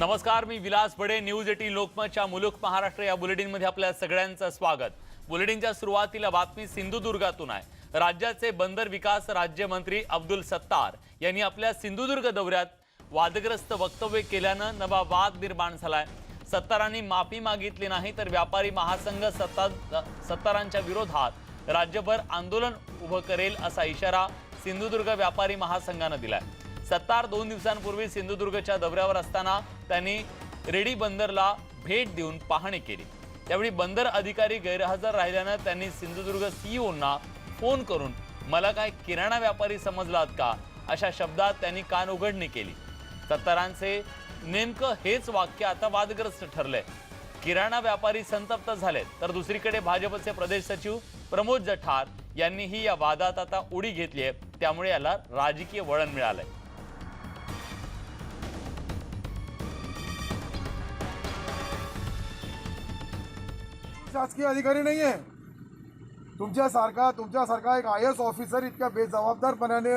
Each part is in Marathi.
नमस्कार मी विलास बडे न्यूज एटीन लोकमतच्या मुलुक महाराष्ट्र या बुलेटिनमध्ये आपल्या सगळ्यांचं स्वागत. बुलेटिनच्या सुरुवातीला बातमी सिंधुदुर्गातून आहे. राज्याचे बंदर विकास राज्यमंत्री अब्दुल सत्तार यांनी आपल्या सिंधुदुर्ग दौऱ्यात वादग्रस्त वक्तव्य केल्यानं नवा वाद निर्माण झालाय. सत्तारांनी माफी मागितली नाही तर व्यापारी महासंघ सत्ता सत्तारांच्या विरोधात राज्यभर आंदोलन उभं करेल असा इशारा सिंधुदुर्ग व्यापारी महासंघानं दिलाय. सत्तार दोन दिवसांपूर्वी सिंधुदुर्गच्या दौऱ्यावर असताना त्यांनी रेडी बंदरला भेट देऊन पाहणी केली. त्यावेळी बंदर अधिकारी गैरहजर राहिल्यानं त्यांनी सिंधुदुर्ग सीईओंना फोन करून मला काय किराणा व्यापारी समजलात का? अशा शब्दात त्यांनी कान उघडणी केली. सत्तारांचे नेमकं हेच वाक्य आता वादग्रस्त ठरलंय. किराणा व्यापारी संतप्त झालेत. तर दुसरीकडे भाजपचे प्रदेश सचिव प्रमोद जठार यांनीही या वादात आता उडी घेतली आहे त्यामुळे याला राजकीय वळण मिळालंय. शासकीय अधिकारी नाही आहे. तुमच्यासारखा तुमच्यासारखा एक आय एस ऑफिसर इतक्या बेजबाबदारपणाने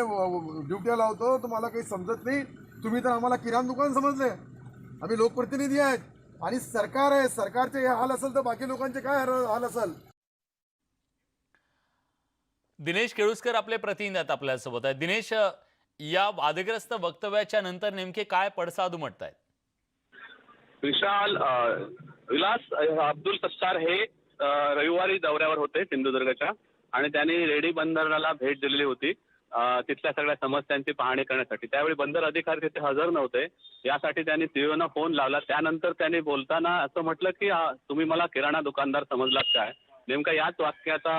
ड्युट्या लावतो तुम्हाला काही समजत नाही. तुम्ही तर आम्हाला किराणा दुकान समजले. आम्ही लोकप्रतिनिधी आहेत. आणि सरकार आहे सरकारचे हे हाल असेल तर बाकी लोकांचे काय हाल असेल? दिनेश केळुसकर आपले प्रतिनिधी आहेत आपल्यासोबत. आहेत दिनेश या वादग्रस्त वक्तव्याच्या नंतर नेमके काय पडसाद उमटत आहेत विशाल विलास अब्दुल सत्तार हे रविवारी दौऱ्यावर होते सिंधुदुर्गच्या आणि त्यांनी रेडी बंदराला भेट दिलेली होती तिथल्या सगळ्या समस्यांची पाहणी करण्यासाठी. त्यावेळी बंदर अधिकारी तिथे हजर नव्हते यासाठी त्यांनी सीओना फोन लावला. त्यानंतर त्यांनी बोलताना असं म्हटलं की तुम्ही मला किराणा दुकानदार समजलात काय? नेमका याच वाक्याचा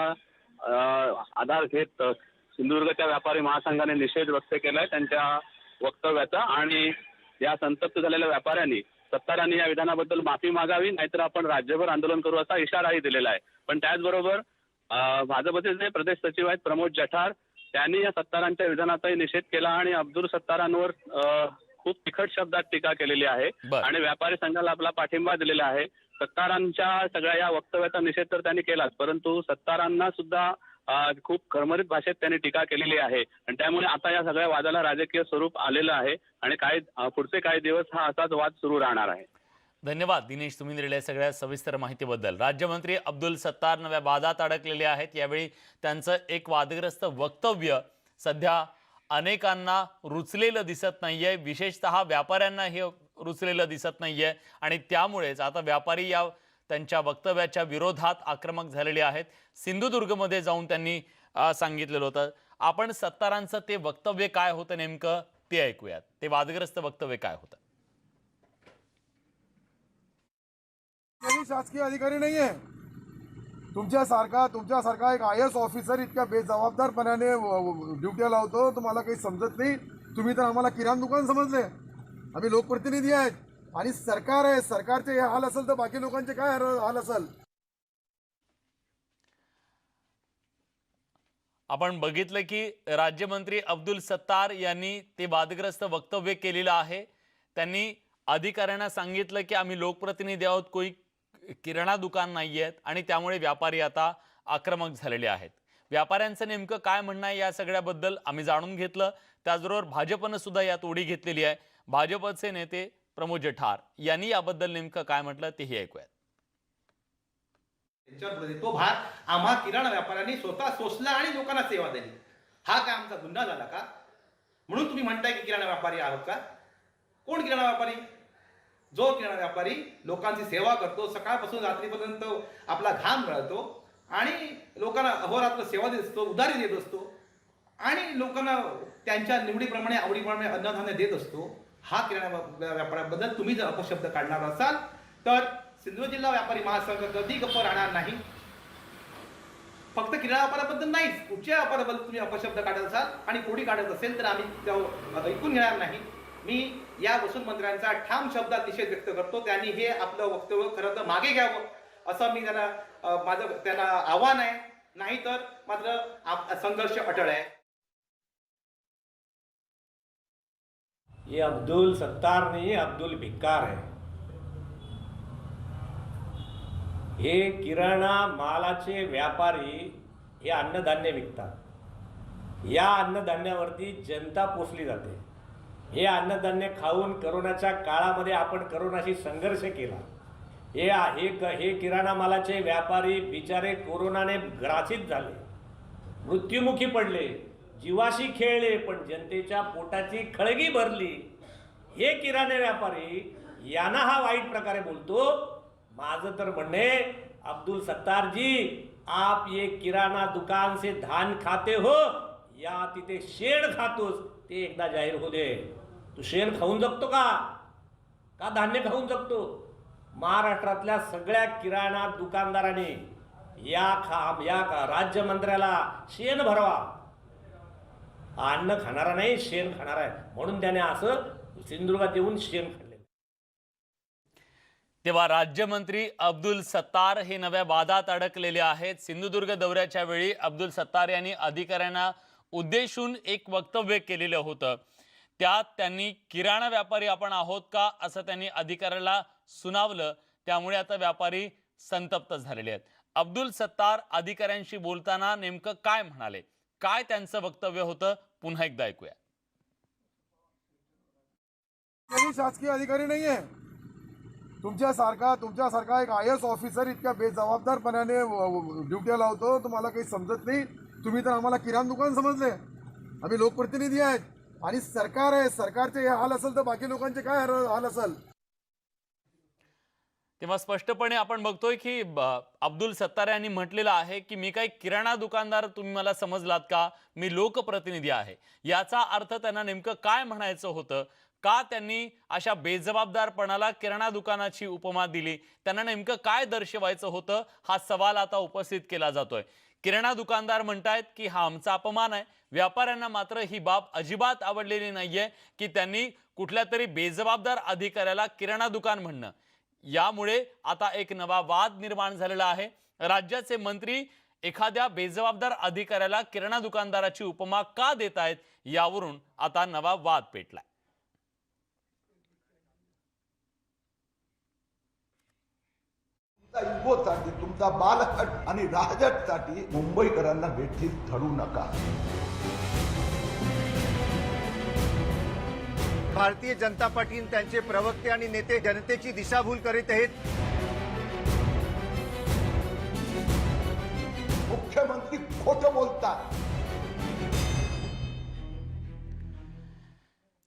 आधार घेत सिंधुदुर्गच्या व्यापारी महासंघाने निषेध व्यक्त केलाय त्यांच्या वक्तव्याचा आणि या संतप्त झालेल्या व्यापाऱ्यांनी सत्तारांनी या विधानाबद्दल माफी मागावी नाहीतर आपण राज्यभर आंदोलन करू असा इशाराही दिलेला आहे. पण त्याचबरोबर भाजपचे जे प्रदेश सचिव आहेत प्रमोद जठार त्यांनी या सत्तारांच्या विधानाचाही निषेध केला आणि अब्दुल सत्तारांवर खूप तिखट शब्दात टीका केलेली आहे. आणि व्यापारी संघाला आपला पाठिंबा दिलेला आहे. सत्तारांच्या सगळ्या या वक्तव्याचा निषेध तर त्यांनी केलाच परंतु सत्तारांना सुद्धा खूप खरमरीत भाषेत त्यांनी टीका केलेली आहे. आणि त्यामुळे आता या सगळ्या वादाला राजकीय स्वरूप आलेलं आहे आणि काही पुढचे काही दिवस हा असाच वाद सुरू राहणार आहे. धन्यवाद दिनेश तुम्ही दिलेल्या सगळ्या सविस्तर माहितीबद्दल. राज्यमंत्री अब्दुल सत्तार नव्या वादात अडकलेले आहेत. यावेळी त्यांचं एक वादग्रस्त वक्तव्य सध्या अनेकांना रुचलेलं दिसत नाहीये. विशेषतः व्यापाऱ्यांना हे रुचलेलं दिसत नाहीये. आणि त्यामुळेच आता व्यापारी या त्यांच्या वक्तव्याच्या विरोधात आक्रमक झालेले आहेत. सिंधुदुर्गमध्ये जाऊन त्यांनी सांगितलेलं होतं. आपण सत्तारांचं ते वक्तव्य काय होतं नेमकं ते ऐकूयात. ते वादग्रस्त वक्तव्य काय होतं? काही शासकीय अधिकारी नाही आहे तुमच्यासारखा तुमच्यासारखा एक आय एस ऑफिसर इतक्या बेजबाबदारपणाने ड्युट्या लावतो तुम्हाला काही समजत नाही. तुम्ही तर आम्हाला किराणा दुकान समजले. आम्ही लोकप्रतिनिधी आहेत. आणि सरकार आहे सरकारचे हे हाल असेल तर बाकी लोकांचे काय हाल असेल? आपण बघितलं की राज्यमंत्री अब्दुल सत्तार यांनी ते वादग्रस्त वक्तव्य केलेलं आहे. त्यांनी अधिकाऱ्यांना सांगितलं की आम्ही लोकप्रतिनिधी आहोत कोई किराणा दुकान नाही आहेत आणि त्यामुळे व्यापारी आता आक्रमक झालेले आहेत. व्यापाऱ्यांचं नेमकं काय म्हणणं आहे या सगळ्याबद्दल आम्ही जाणून घेतलं. त्याचबरोबर भाजपनं सुद्धा यात उडी घेतलेली आहे. भाजपचे नेते प्रमोद जठार यांनी याबद्दल नेमकं काय म्हटलं तेही ऐकूयात. त्यांच्यावर तो भार आम्हा किराणा व्यापाऱ्यांनी स्वतः सोसला आणि लोकांना सेवा दिली. हा काय आमचा गुन्हा झाला का? म्हणून तुम्ही म्हणताय की किराणा व्यापारी आहोत का? कोण किराणा व्यापारी? जो किराणा व्यापारी लोकांची सेवा करतो सकाळपासून रात्रीपर्यंत आपला घाम गळतो आणि लोकांना अहोरात्र सेवा देत असतो उधारी देत असतो आणि लोकांना त्यांच्या निवडीप्रमाणे आवडीप्रमाणे अन्नधान्य देत असतो हा किराणा व्यापाऱ्याबद्दल तुम्ही जर अपशब्द काढणार असाल तर सिंधुदुर्ग जिल्हा व्यापारी महासंघ कधी गप्प राहणार नाही. फक्त किराणा व्यापाराबद्दल नाहीच कुठच्या व्यापाराबद्दल तुम्ही अपशब्द काढत असाल आणि कोणी काढत असेल तर आम्ही त्या ऐकून घेणार नाही. मी या वसूल मंत्र्यांचा ठाम शब्दात निषेध व्यक्त करतो त्यांनी हे आपलं वक्तव्य खरं तर मागे घ्यावं असं मी त्यांना माझं त्यांना आव्हान आहे. नाहीतर मात्र आप- संघर्ष अटळ आहे. ये अब्दुल सत्तार नहीं है अब्दुल भिक्कार है। हे किराणा मालाचे व्यापारी हे अन्नधान्य विकतात। या अन्नधान्यावरती जनता पोसली जाते। हे अन्नधान्य खाऊन करोनाच्या काळामध्ये आपण करोनाशी संघर्ष केला। हे हे हे किराणा मालाचे व्यापारी बिचारे कोरोनाने ग्रासित झाले। मृत्युमुखी पडले। जीवाशी खेळले पण जनतेच्या पोटाची खळगी भरली. हे किराणे व्यापारी यांना हा वाईट प्रकारे बोलतो. माझं तर म्हणणे अब्दुल सत्तारजी आप ये किराणा दुकान से धान खाते हो या तिथे शेण खातोस ते एकदा जाहीर हो दे. तू शेण खाऊन जगतो का? का धान्य खाऊन जगतो? महाराष्ट्रातल्या सगळ्या किराणा दुकानदारांनी या खा या का राज्यमंत्र्याला शेण भरवा. अन्न खाणारा नाही शेण खाणारा आहे. म्हणून त्याने असं सिंधुदुर्गात येऊन शेण खाल्ले. तेव्हा राज्यमंत्री अब्दुल सत्तार हे नव्या वादात अडकलेले आहेत. सिंधुदुर्ग दौऱ्याच्या वेळी अब्दुल सत्तार यांनी अधिकाऱ्यांना उद्देशून एक वक्तव्य केलेलं होतं. त्यात त्यांनी किराणा व्यापारी आपण आहोत का? असं त्यांनी अधिकाऱ्याला सुनावलं. त्यामुळे आता व्यापारी संतप्त झालेले आहेत. अब्दुल सत्तार अधिकाऱ्यांशी बोलताना नेमकं काय म्हणाले? काय त्यांचं वक्तव्य होतं? पुन्हा एकदा ऐकूया. शासकीय अधिकारी नाही आहे. तुमच्यासारखा तुमच्यासारखा एक आय एस ऑफिसर इतक्या बेजबाबदारपणाने ड्युट्या लावतो तुम्हाला काही समजत नाही. तुम्ही तर आम्हाला किराणा दुकान समजले. आम्ही लोकप्रतिनिधी आहेत. आणि सरकार आहे सरकारचे हे हाल असेल तर बाकी लोकांचे काय हाल असेल? तेव्हा स्पष्टपणे आपण बघतोय की अब्दुल सत्तार यांनी म्हटलेलं आहे की मी काही किराणा दुकानदार तुम्ही मला समजलात का? मी लोकप्रतिनिधी आहे. याचा अर्थ त्यांना नेमकं काय म्हणायचं होतं? का त्यांनी अशा बेजबाबदारपणाला किराणा दुकानाची उपमा दिली? त्यांना नेमकं काय दर्शवायचं होतं? हा सवाल आता उपस्थित केला जातोय. किराणा दुकानदार म्हणतायत की हा आमचा अपमान आहे. व्यापाऱ्यांना मात्र ही बाब अजिबात आवडलेली नाहीये की त्यांनी कुठल्या तरी बेजबाबदार अधिकाऱ्याला किराणा दुकान म्हणणं. यामुळे आता एक नवा वाद निर्माण झालेला आहे. राज्याचे मंत्री एखाद्या बेजबाबदार अधिकाऱ्याला किराणा दुकानदाराची उपमा का देत आहेत यावरून आता नवा वाद पेटलाय. तुमचा इगोसाठी तुमचा बालकट आणि राजटसाठी मुंबईकरांना वेठीत ठरू नका. भारतीय जनता पार्टी त्यांचे प्रवक्ते आणि नेते जनतेची दिशाभूल करीत आहेत. मुख्यमंत्री खोटं बोलतात.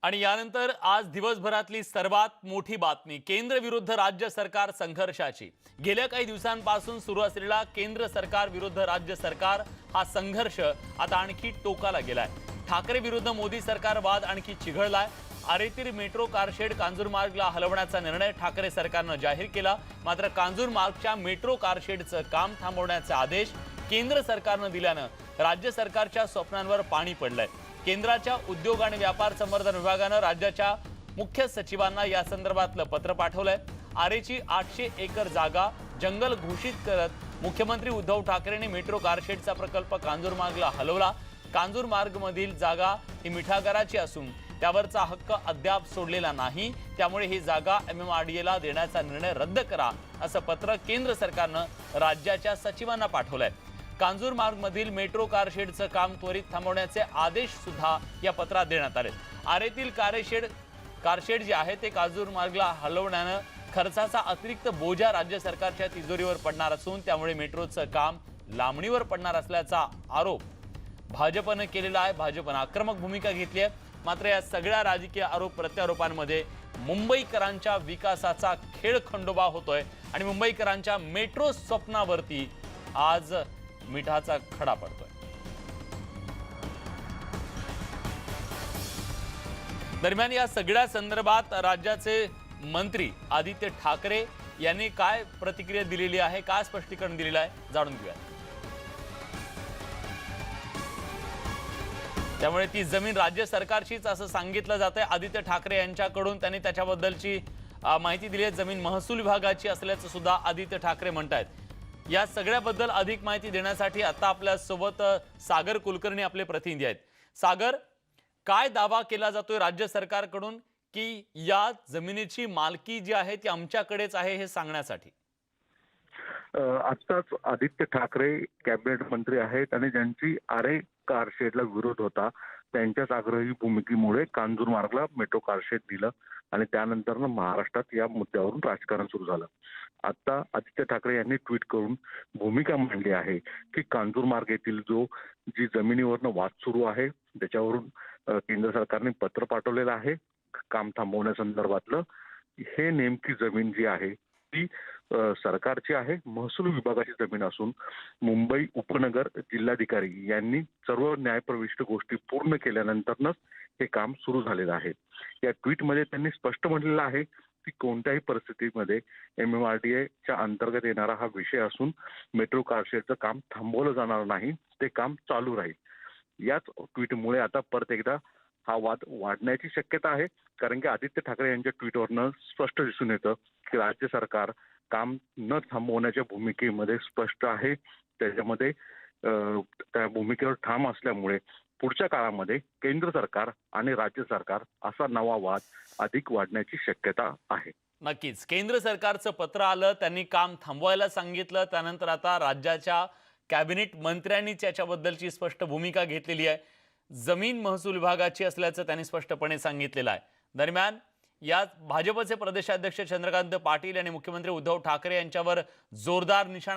आणि यानंतर आज दिवसभरातली सर्वात मोठी बातमी केंद्र विरुद्ध राज्य सरकार संघर्षाची. गेल्या काही दिवसांपासून सुरू असलेला केंद्र सरकार विरुद्ध राज्य सरकार हा संघर्ष आता आणखी टोकाला गेलाय. ठाकरे विरुद्ध मोदी सरकार वाद आणखी चिघळलाय. आरेतील मेट्रो कारशेड कांजूरमार्गला हलवण्याचा निर्णय ठाकरे सरकारनं जाहीर केला. मात्र कांजूरमार्गच्या मेट्रो कारशेडचं काम थांबवण्याचे आदेश केंद्र सरकारनं दिल्यानं राज्य सरकारच्या स्वप्नांवर पाणी पडलंय. केंद्राच्या उद्योग आणि व्यापार संवर्धन विभागानं राज्याच्या मुख्य सचिवांना या संदर्भातलं पत्र पाठवलंय. आरेची आठशे एकर जागा जंगल घोषित करत मुख्यमंत्री उद्धव ठाकरेंनी मेट्रो कारशेडचा प्रकल्प कांजूरमार्गला हलवला. कांजूरमार्गमधील जागा ही मिठागराची असून त्यावरचा हक्क अद्याप सोडलेला नाही. त्यामुळे ही जागा एम एम आर डी एला देण्याचा निर्णय रद्द करा असं पत्र केंद्र सरकारनं राज्याच्या सचिवांना पाठवलंय. कांजूरमार्ग मधील मेट्रो कारशेडचं काम त्वरित थांबवण्याचे आदेश सुद्धा या पत्रात देण्यात आले आरेतील कारशेड कारशेड जे आहे ते कांजूरमार्गला हलवण्यानं खर्चाचा अतिरिक्त बोजा राज्य सरकारच्या तिजोरीवर पडणार असून त्यामुळे मेट्रोचं काम लांबणीवर पडणार असल्याचा आरोप भाजपनं केलेला आहे. भाजपनं आक्रमक भूमिका घेतली आहे. मात्र या सगळ्या राजकीय आरोप प्रत्यारोपांमध्ये मुंबईकरांच्या विकासाचा खेळ खंडोबा होतोय आणि मुंबईकरांच्या मेट्रो स्वप्नावरती आज मिठाचा खडा पडतोय. दरम्यान या सगळ्या संदर्भात राज्याचे मंत्री आदित्य ठाकरे यांनी काय प्रतिक्रिया दिलेली आहे काय स्पष्टीकरण दिलेलं आहे जाणून घेऊया त्यामुळे ती जमीन राज्य सरकारचीच असं सांगितलं जातंय. आदित्य ठाकरे यांच्याकडून त्यांनी त्याच्याबद्दलची माहिती दिली आहे. जमीन महसूल विभागाची असल्याचं सुद्धा आदित्य ठाकरे म्हणतायत. या सगळ्याबद्दल अधिक माहिती देण्यासाठी आता आपल्यासोबत सागर कुलकर्णी आपले प्रतिनिधी आहेत. सागर काय दावा केला जातोय राज्य सरकारकडून की या जमिनीची मालकी जी आहे ती आमच्याकडेच आहे हे सांगण्यासाठी? आत्ताच आदित्य ठाकरे कॅबिनेट मंत्री आहेत आणि ज्यांची आरे कारशेडला विरोध होता. त्यांच्याच आग्रही भूमिकेमुळे कांजूरमार्गला मेट्रो कारशेड दिलं आणि त्यानंतर महाराष्ट्रात या मुद्द्यावरून राजकारण सुरू झालं. आता आदित्य ठाकरे यांनी ट्विट करून भूमिका मांडली आहे की कांजूरमार्ग येथील जो जी जमिनीवरनं वाद सुरू आहे त्याच्यावरून केंद्र सरकारने पत्र पाठवलेलं आहे काम थांबवण्यासंदर्भातलं हे नेमकी जमीन जी आहे ती सरकारची आहे. महसूल विभागाची जमीन असून मुंबई उपनगर जिल्हाधिकारी यांनी सर्व न्यायप्रविष्ट गोष्टी पूर्ण केल्यानंतरच हे काम सुरू झालेलं आहे. या ट्विटमध्ये त्यांनी स्पष्ट म्हटलेलं आहे की कोणत्याही परिस्थितीमध्ये एम एम आर डी एच्या अंतर्गत येणारा हा विषय असून मेट्रो कारशेडचं काम थांबवलं जाणार नाही ते काम चालू राहील. याच ट्विटमुळे आता परत एकदा हा वाद वाढण्याची शक्यता आहे. कारण की आदित्य ठाकरे यांच्या ट्विटवरनं स्पष्ट दिसून येतं की राज्य सरकार काम न थांबवण्याच्या भूमिकेमध्ये स्पष्ट आहे. त्याच्यामध्ये त्या भूमिकेवर ठाम असल्यामुळे पुढच्या काळामध्ये केंद्र सरकार आणि राज्य सरकार असा नवा वाद अधिक वाढण्याची शक्यता आहे. नक्कीच. केंद्र सरकारचं पत्र आलं त्यांनी काम थांबवायला सांगितलं त्यानंतर आता राज्याच्या कॅबिनेट मंत्र्यांनीच याच्याबद्दलची स्पष्ट भूमिका घेतलेली आहे. जमीन महसूल विभागाची असल्याचं त्यांनी स्पष्टपणे सांगितलेलं आहे. दरम्यान यात भाजपचे प्रदेशाध्यक्ष चंद्रकांत पाटील आणि मुख्यमंत्री उद्धव ठाकरे यांच्यावर जोरदार निशाणा